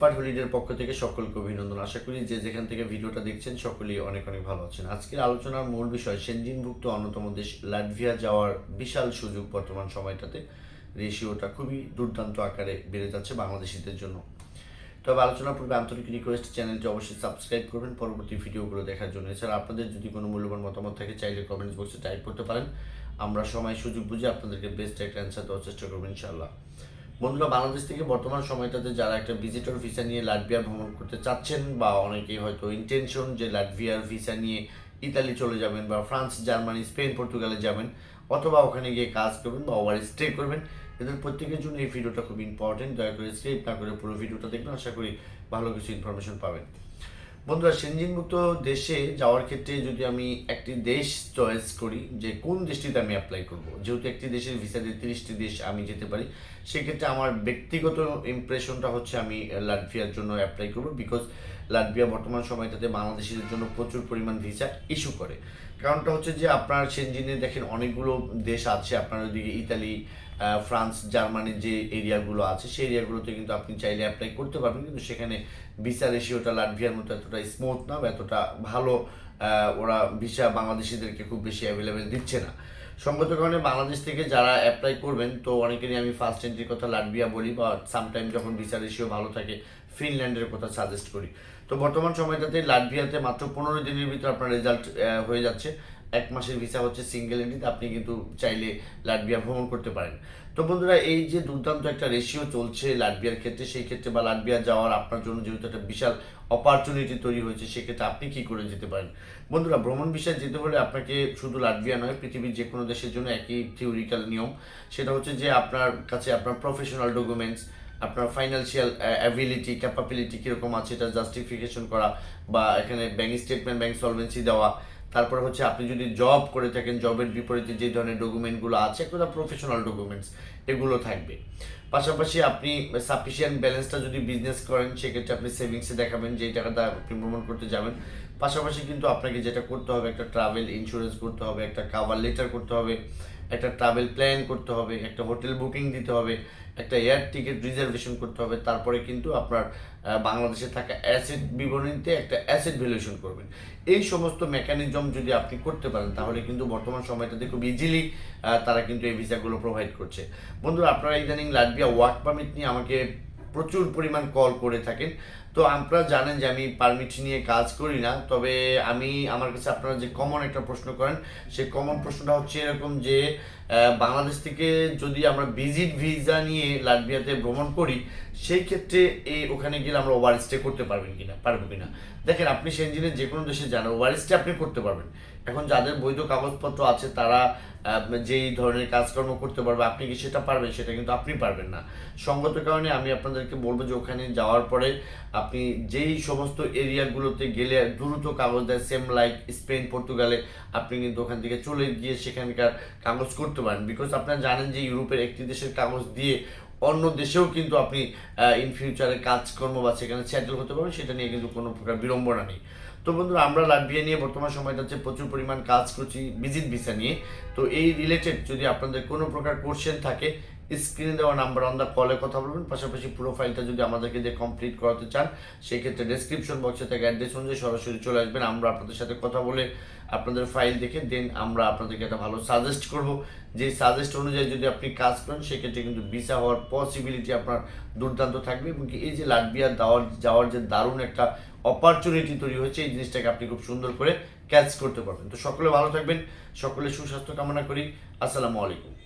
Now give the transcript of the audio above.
Part হলিডের পক্ষ থেকে সকলকে অভিনন্দন। আশা করি যে যেখান থেকে ভিডিওটা দেখছেন, সকলেই অনেক অনেক ভালো আছেন। আজকের আলোচনার মূল বিষয়, সেনজিনভুক্ত অন্যতম দেশ লাটভিয়া যাওয়ার বিশাল সুযোগ বর্তমান সময়টাতে। রেশিওটা খুবই দুর্দান্ত আকারে বেড়ে যাচ্ছে বাংলাদেশিদের জন্য। তবে আলোচনার পূর্বে আন্তরিক রিকোয়েস্ট চ্যানেলটি অবশ্যই সাবস্ক্রাইব করবেন। পরবর্তী ভিডিওগুলো দেখার জন্য। এছাড়া আপনাদের যদি কোনো মূল্যবান মতামত থাকে, চাইলে কমেন্টস বক্সে টাইপ করতে পারেন। আমরা সময় সুযোগ বুঝে আপনাদেরকে বেস্ট একটা অ্যান্সার দেওয়ার চেষ্টা করব, ইনশাআল্লাহ। বন্ধুরা, বাংলাদেশ থেকে বর্তমান সময়টাতে যারা একটা ভিজিটর ভিসা নিয়ে লাটভিয়া ভ্রমণ করতে চাচ্ছেন বা অনেকেই হয়তো ইন্টেনশন যে লাটভিয়ার ভিসা নিয়ে ইতালি চলে যাবেন বা ফ্রান্স জার্মানি স্পেন পর্তুগালে যাবেন অথবা ওখানে গিয়ে কাজ করবেন বা ওভার স্টে করবেন, এদের প্রত্যেকের জন্য এই ভিডিওটা খুব ইম্পর্টেন্ট দয়া করে স্কিপ না করে পুরো ভিডিওটা দেখবেন। আশা করি ভালো কিছু ইনফরমেশন পাবেন। বন্ধুরা, সেনজিনমুক্ত দেশে যাওয়ার ক্ষেত্রে যদি আমি একটি দেশ চয়েস করি, যে কোন দেশটিতে আমি অ্যাপ্লাই করব? যেহেতু একটি দেশের ভিসা দিয়ে তিরিশটি দেশ আমি যেতে পারি, সেক্ষেত্রে আমার ব্যক্তিগত ইমপ্রেশনটা হচ্ছে আমি লাটভিয়ার জন্য অ্যাপ্লাই করব বিকজ লাটভিয়া বর্তমান সময়টাতে বাংলাদেশিদের জন্য প্রচুর পরিমাণ ভিসা ইস্যু করে। কারণটা হচ্ছে যে আপনার সেনজিনে দেখেন অনেকগুলো দেশ আছে, আপনার ওইদিকে ইতালি ফ্রান্স, জার্মানির যে এরিয়াগুলো আছে, সেই এরিয়াগুলোতে কিন্তু আপনি চাইলে অ্যাপ্লাই করতে পারবেন। কিন্তু সেখানে ভিসা রেশিওটা লাটভিয়ার মতো এতটা স্মুথ না বা এতটা ভালো ওরা ভিসা বাংলাদেশিদেরকে খুব বেশি অ্যাভেলেবেল দিচ্ছে না। সঙ্গত কারণে বাংলাদেশ থেকে যারা অ্যাপ্লাই করবেন, তো অনেকেরই আমি ফার্স্ট এন্ট্রির কথা লাটভিয়া বলি বা সামটাইম যখন ভিসা রেশিও ভালো থাকে ফিনল্যান্ডের কথা সাজেস্ট করি। তো বর্তমান সময়টাতে লাটভিয়াতে মাত্র পনেরো দিনের ভিতরে আপনার রেজাল্ট হয়ে যাচ্ছে। এক মাসের ভিসা হচ্ছে সিঙ্গেল এন্ট্রিতে আপনি কিন্তু চাইলে লাটভিয়া ভ্রমণ করতে পারেন। তো বন্ধুরা, এই যে দুর্দান্ত একটা রেশিও চলছে লাটভিয়ার ক্ষেত্রে, সেই ক্ষেত্রে বা লাটভিয়া যাওয়ার আপনার জন্য যেহেতু একটা বিশাল অপরচুনিটি তৈরি হয়েছে, সেক্ষেত্রে আপনি কি করে যেতে পারেন? বন্ধুরা, ভ্রমণ বিষয়ে যেতে হলে আপনাকে শুধু লাটভিয়া নয়, পৃথিবীর যে কোনো দেশের জন্য একই থিওরিক্যাল নিয়ম। সেটা হচ্ছে যে আপনার কাছে আপনার প্রফেশনাল ডকুমেন্টস আপনার ফাইন্যান্সিয়াল অ্যাবিলিটি ক্যাপাবিলিটি কীরকম আছে, এটা জাস্টিফিকেশন করা বা এখানে ব্যাঙ্ক স্টেটমেন্ট ব্যাঙ্ক সলভেন্সি দেওয়া তারপর হচ্ছে আপনি যদি জব করে থাকেন জবের বিপরীতে যে ধরনের ডকুমেন্টগুলো আছে একটা প্রফেশনাল ডকুমেন্টস এগুলো থাকবে। পাশাপাশি আপনি সাফিসিয়েন্ট ব্যালেন্সটা যদি বিজনেস করেন, সেক্ষেত্রে আপনি সেভিংসে দেখাবেন যে টাকাটা আপনি ভ্রমণ করতে যাবেন। পাশাপাশি কিন্তু আপনাকে যেটা করতে হবে, একটা ট্রাভেল ইন্স্যুরেন্স করতে হবে, একটা কাভার লেটার করতে হবে একটা ট্রাভেল প্ল্যান করতে হবে, একটা হোটেল বুকিং দিতে হবে, একটা এয়ার টিকিট রিজার্ভেশন করতে হবে, তারপরে কিন্তু আপনার বাংলাদেশে থাকা অ্যাসেট বিবরণীতে একটা অ্যাসেট ভ্যালুয়েশন করবেন। এই সমস্ত মেকানিজম যদি আপনি করতে পারেন, তাহলে কিন্তু বর্তমান সময়টাতে খুব ইজিলি তারা কিন্তু এই ভিসাগুলো প্রোভাইড করছে। বন্ধুরা, আপনারা ইদানিং লাটভিয়া ওয়ার্ক পারমিট নিয়ে আমাকে প্রচুর পরিমাণ কল করে থাকেন। তো আপনারা জানেন যে আমি পারমিট নিয়ে কাজ করি না, তবে আমি, আমার কাছে আপনারা যে কমন একটা প্রশ্ন করেন, সেই কমন প্রশ্নটা হচ্ছে এরকম যে বাংলাদেশ থেকে যদি আমরা ভিজিট ভিসা নিয়ে লাটভিয়াতে ভ্রমণ করি, সেই ক্ষেত্রে এই ওখানে গেলে আমরা ওভার স্টে করতে পারবেন কিনা, পারব কিনা? দেখেন, আপনি সেনজিনের যে কোনো দেশে যান ওভার স্টে আপনি করতে পারবেন। এখন যাদের বৈধ কাগজপত্র আছে, তারা যেই ধরনের কাজকর্ম করতে পারবে, আপনি কি সেটা পারবেন? সেটা কিন্তু আপনি পারবেন না। সঙ্গত কারণে আমি আপনাদেরকে বলব যে, ওখানে যাওয়ার পরে আপনি যেই সমস্ত এরিয়াগুলোতে গেলে দ্রুত কাগজ দেয় সেম লাইক স্পেন পর্তুগালে আপনি কিন্তু ওখান থেকে চলে গিয়ে সেখানকার কাগজ করতে পারেন। বিকজ আপনারা জানেন যে, ইউরোপের একটি দেশের কাগজ দিয়ে অন্য দেশেও কিন্তু আপনি ইন ফিউচারে কাজকর্ম বা সেখানে সেটেল হতে পারবেন, সেটা নিয়ে কিন্তু কোনো প্রকার বিড়ম্বনা নেই। তো বন্ধুরা, আমরা লাটভিয়া নিয়ে বর্তমান সময়টা হচ্ছে প্রচুর পরিমাণ কাজ করছি ভিজিট ভিসা নিয়ে। তো এই রিলেটেড যদি আপনাদের কোনো প্রকার কোশ্চেন থাকে স্ক্রিনে দেওয়া নাম্বার অন দ্য কলে কথা বলবেন। পাশাপাশি প্রোফাইলটা যদি আমাদেরকে দিয়ে কমপ্লিট করাতে চান সেই ক্ষেত্রে ডেসক্রিপশন বক্সে থেকে অ্যাড্রেস অনুযায়ী সরাসরি চলে আসবেন। আমরা আপনাদের সাথে কথা বলে আপনাদের ফাইল দেখে দেন আমরা আপনাদেরকে একটা ভালো সাজেস্ট করব। যে সাজেস্ট অনুযায়ী যদি আপনি কাজ করেন, সেক্ষেত্রে কিন্তু ভিসা হওয়ার পসিবিলিটি আপনার দুর্দান্ত থাকবে এবং এই যে লাটভিয়া যাওয়ার যাওয়ার যে দারুণ একটা অপরচুনিটি তৈরি হয়েছে, এই জিনিসটাকে আপনি খুব সুন্দর করে ক্যাচ করতে পারবেন। তো সকলে ভালো থাকবেন, সকলে সুস্বাস্থ্য কামনা করি। আসসালামু আলাইকুম।